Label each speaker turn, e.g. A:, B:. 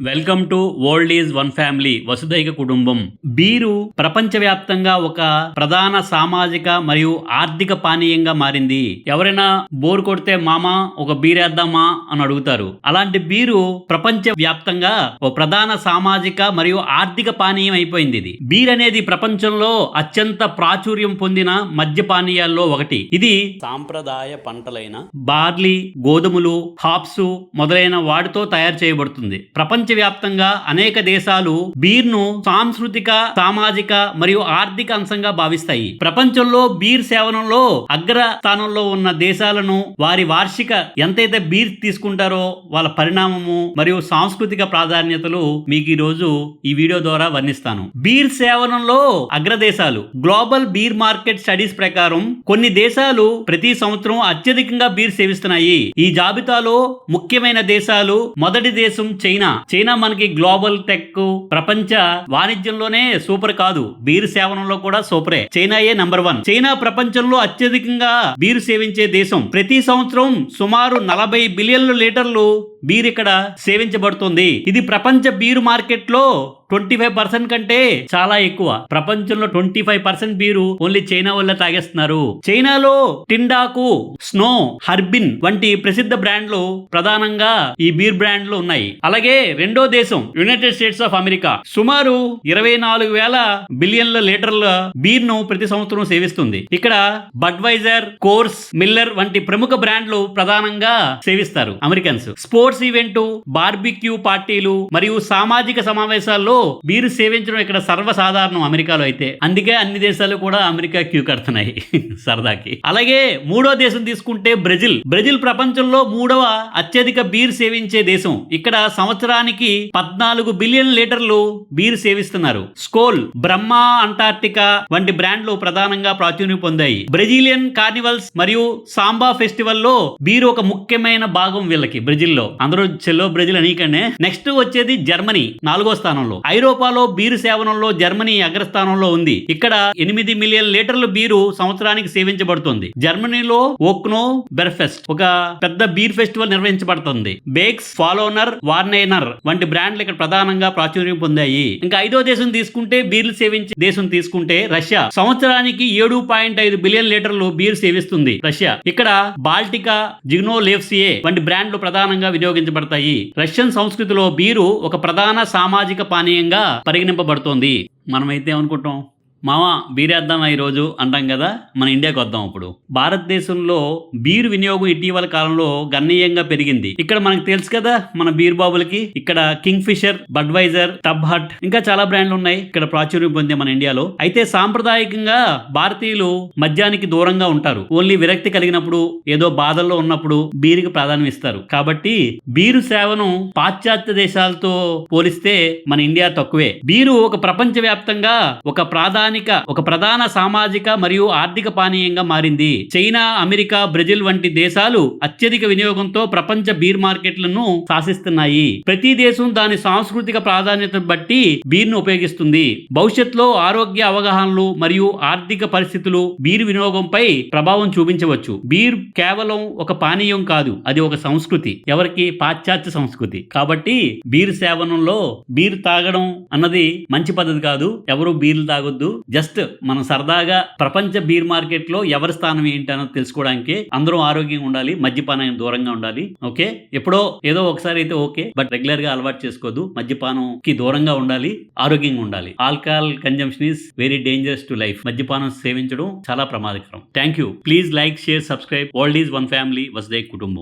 A: Welcome to old is one family వసుదైక కుటుంబం. Beer ప్రపంచవ్యాప్తంగా ఒక ప్రధాన సామాజిక మరియు ఆర్థిక పానీయంగా మారింది. ఎవరైనా బోర్ కొడితే మామ ఒక బీర్ వేద్దామా అని అడుగుతారు. అలాంటి బీరు ప్రపంచ వ్యాప్తంగా ఒక ప్రధాన సామాజిక మరియు ఆర్థిక పానీయం అయిపోయింది ఇది. బీర్ అనేది ప్రపంచంలో అత్యంత ప్రాచుర్యం పొందిన మద్య పానీయాల్లో ఒకటి. ఇది సాంప్రదాయ పంటలైన బార్లీ గోధుమలు హాప్స్ మొదలైన వాటితో తయారు చేయబడుతుంది. ప్రపంచవ్యాప్తంగా అనేక దేశాలు బీర్ను సాంస్కృతిక సామాజిక మరియు ఆర్థిక అంశంగా భావిస్తాయి. ప్రపంచంలో బీర్ సేవనంలో అగ్ర స్థానంలో ఉన్న దేశాలను వారి వార్షిక ఎంతైతే బీర్ తీసుకుంటారో వాళ్ళ పరిణామము మరియు సాంస్కృతిక ప్రాధాన్యతలు మీకు ఈ రోజు ఈ వీడియో ద్వారా వర్ణిస్తాను. బీర్ సేవనంలో అగ్రదేశాలు గ్లోబల్ బీర్ మార్కెట్ స్టడీస్ ప్రకారం కొన్ని దేశాలు ప్రతి సంవత్సరం అత్యధికంగా బీర్ సేవిస్తున్నాయి. ఈ జాబితాలో ముఖ్యమైన దేశాలు మొదటి దేశం చైనా చైనా మనకి గ్లోబల్ టెక్ ప్రపంచ వాణిజ్యంలోనే సూపర్ కాదు. బీర్ సేవనంలో కూడా సూపరే. చైనాయే నంబర్ వన్. చైనా ప్రపంచంలో అత్యధికంగా బీరు సేవించే దేశం. ప్రతి సంవత్సరం సుమారు నలభై బిలియన్ల లీటర్లు బీర్ ఇక్కడ సేవించబడుతుంది. ఇది ప్రపంచ బీరు మార్కెట్లో ట్వంటీ ఫైవ్ పర్సెంట్ కంటే చాలా ఎక్కువ. ప్రపంచంలో twenty five percent beer only China వల్ల తాగేస్తున్నారు. చైనాలో టిండాకు స్నో హర్బిన్ వంటి ప్రసిద్ధ బ్రాండ్లు ప్రధానంగా ఈ బీర్ బ్రాండ్లు ఉన్నాయి. అలాగే రెండో దేశం యునైటెడ్ స్టేట్స్ ఆఫ్ అమెరికా సుమారు ఇరవై నాలుగు వేల బిలియన్ల లీటర్ల బీర్ను ప్రతి సంవత్సరం సేవిస్తుంది. ఇక్కడ బడ్వైజర్ కోర్స్ మిల్లర్ వంటి ప్రముఖ బ్రాండ్లు ప్రధానంగా సేవిస్తారు అమెరికన్స్. స్పోర్ట్స్ ఈవెంట్ బార్బిక్యూ పార్టీలు మరియు సామాజిక సమావేశాల్లో బీరు సేవించడం ఇక్కడ సర్వసాధారణం అమెరికాలో అయితే. అందుకే అన్ని దేశాలు కూడా అమెరికా క్యూ కడుతున్నాయి. సరదాకి. అలాగే మూడో దేశం తీసుకుంటే బ్రెజిల్. బ్రెజిల్ ప్రపంచంలో మూడవ అత్యధిక బీర్ సేవించే దేశం. ఇక్కడ సంవత్సరానికి పద్నాలుగు బిలియన్ లీటర్లు బీర్ సేవిస్తున్నారు. స్కోల్ బ్రహ్మా అంటార్టికా వంటి బ్రాండ్లు ప్రధానంగా ప్రాచుర్యం పొందాయి. బ్రెజిలియన్ కార్నివల్స్ మరియు సాంబా ఫెస్టివల్లో బీర్ ఒక ముఖ్యమైన భాగం వీళ్ళకి బ్రెజిల్లో అందరూ చెల్లో బ్రెజిల్ అనీకండే నెక్స్ట్ వచ్చేది జర్మనీ నాలుగో స్థానంలో. ఐరోపాలో బీరు సేవనంలో జర్మనీ అగ్రస్థానంలో ఉంది. ఇక్కడ ఎనిమిది మిలియన్ లీటర్ల బీరు సంవత్సరానికి సేవించబడుతుంది. జర్మనీలో ఓక్నో బెర్ఫెస్ట్ ఒక పెద్ద బీర్ ఫెస్టివల్ నిర్వహించబడుతుంది. బేక్స్ ఫాలోనర్ వార్నైనర్ వంటి బ్రాండ్లు ఇక్కడ ప్రధానంగా ప్రాచుర్యం పొందాయి. ఇంకా ఐదో దేశం తీసుకుంటే బీర్లు సేవించే దేశం తీసుకుంటే రష్యా. సంవత్సరానికి ఏడు పాయింట్ ఐదు బిలియన్ లీటర్లు బీర్ సేవిస్తుంది రష్యా. ఇక్కడ బాల్టికా జిగ్నో లేఫ్సియే వంటి బ్రాండ్లు ప్రధానంగా వినియోగించబడతాయి. రష్యన్ సంస్కృతిలో బీరు ఒక ప్రధాన సామాజిక పానీయంగా పరిగణింపబడుతోంది. మనమైతే అనుకుంటాం మామ బీరేద్దామా ఈరోజు? అంటాం కదా మన ఇండియాకి వద్దాం ఇప్పుడు భారతదేశంలో బీర్ వినియోగం ఇటీవల కాలంలో గణనీయంగా పెరిగింది. ఇక్కడ మనకు తెలుసు కదా మన బీర్ బాబులకి. ఇక్కడ కింగ్ ఫిషర్ బడ్వైజర్ టబ్ హట్ ఇంకా చాలా బ్రాండ్లు ఉన్నాయి ఇక్కడ ప్రాచుర్యం పొందే మన ఇండియాలో. అయితే సాంప్రదాయకంగా భారతీయులు మద్యానికి దూరంగా ఉంటారు. ఓన్లీ విరక్తి కలిగినప్పుడు ఏదో బాధల్లో ఉన్నప్పుడు బీర్కి ప్రాధాన్యం ఇస్తారు. కాబట్టి బీరు సేవను పాశ్చాత్య దేశాలతో పోలిస్తే మన ఇండియా తక్కువే. బీరు ఒక ప్రపంచ వ్యాప్తంగా ఒక స్థానిక ఒక ప్రధాన సామాజిక మరియు ఆర్థిక పానీయంగా మారింది. చైనా అమెరికా బ్రెజిల్ వంటి దేశాలు అత్యధిక వినియోగంతో ప్రపంచ బీర్ మార్కెట్లను శాసిస్తున్నాయి ప్రతి దేశం దాని సాంస్కృతిక ప్రాధాన్యతను బట్టి బీర్ను ఉపయోగిస్తుంది. భవిష్యత్తులో ఆరోగ్య అవగాహనలు మరియు ఆర్థిక పరిస్థితులు బీర్ వినియోగంపై ప్రభావం చూపించవచ్చు. బీర్ కేవలం ఒక పానీయం కాదు అది ఒక సంస్కృతి ఎవరికి పాశ్చాత్య సంస్కృతి. కాబట్టి బీర్ సేవనంలో బీర్ తాగడం అన్నది మంచి పద్ధతి కాదు ఎవరు బీర్లు తాగొద్దు. జస్ట్ మనం సరదాగా ప్రపంచ బీర్ మార్కెట్లో ఎవరి స్థానం ఏంటి తెలుసుకోవడానికి అందరూ ఆరోగ్యంగా ఉండాలి మద్యపానం దూరంగా ఉండాలి. ఓకే? ఎప్పుడో ఏదో ఒకసారి అయితే ఓకే బట్ రెగ్యులర్గా అలవాటు చేసుకోవద్దు మద్యపానం కి దూరంగా ఉండాలి ఆరోగ్యంగా ఉండాలి. Alcohol consumption is very dangerous to life. మద్యపానం సేవించడం చాలా ప్రమాదకరం. Thank you. Please like share subscribe. Old is one family వసుదై కుటుంబం.